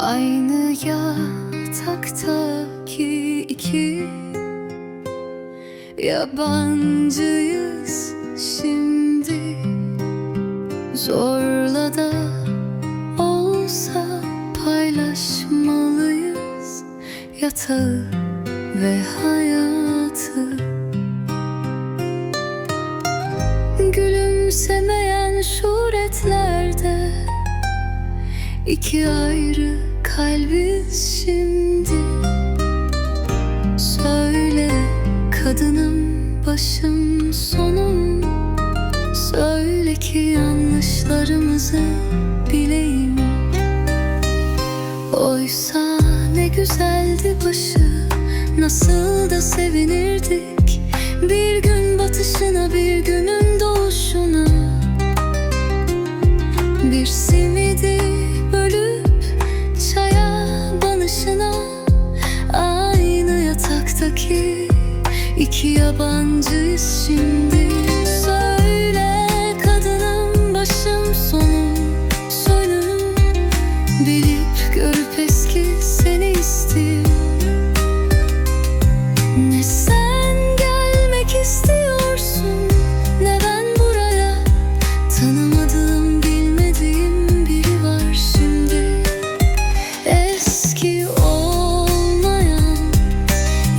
Aynı yataktaki iki Yabancıyız şimdi. Zorla da olsa paylaşmalıyız Yatağı ve hayatı. Gülümsemeyen şuretlerde iki ayrı kalbiz şimdi. Söyle kadınım başım sonum. Söyle ki yanlışlarımızı bileyim. Oysa ne güzeldi başı Nasıl da sevinirdik. Bir gün batışına bir günün doğuşuna. Bir simidi yataktaki iki yabancıyız şimdi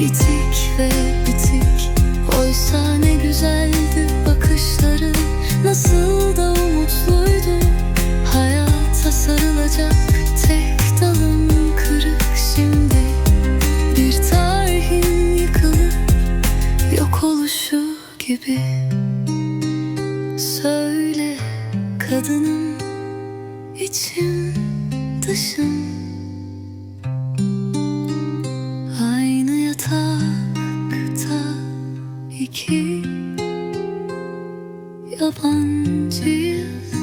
Bitik ve bitik. Oysa ne güzeldi bakışları. Nasıl da umutluydu. Hayata sarılacak tek dalım kırık şimdi. Bir tarihin yıkılıp yok oluşu gibi. Söyle kadınım içim dışım one, two, three.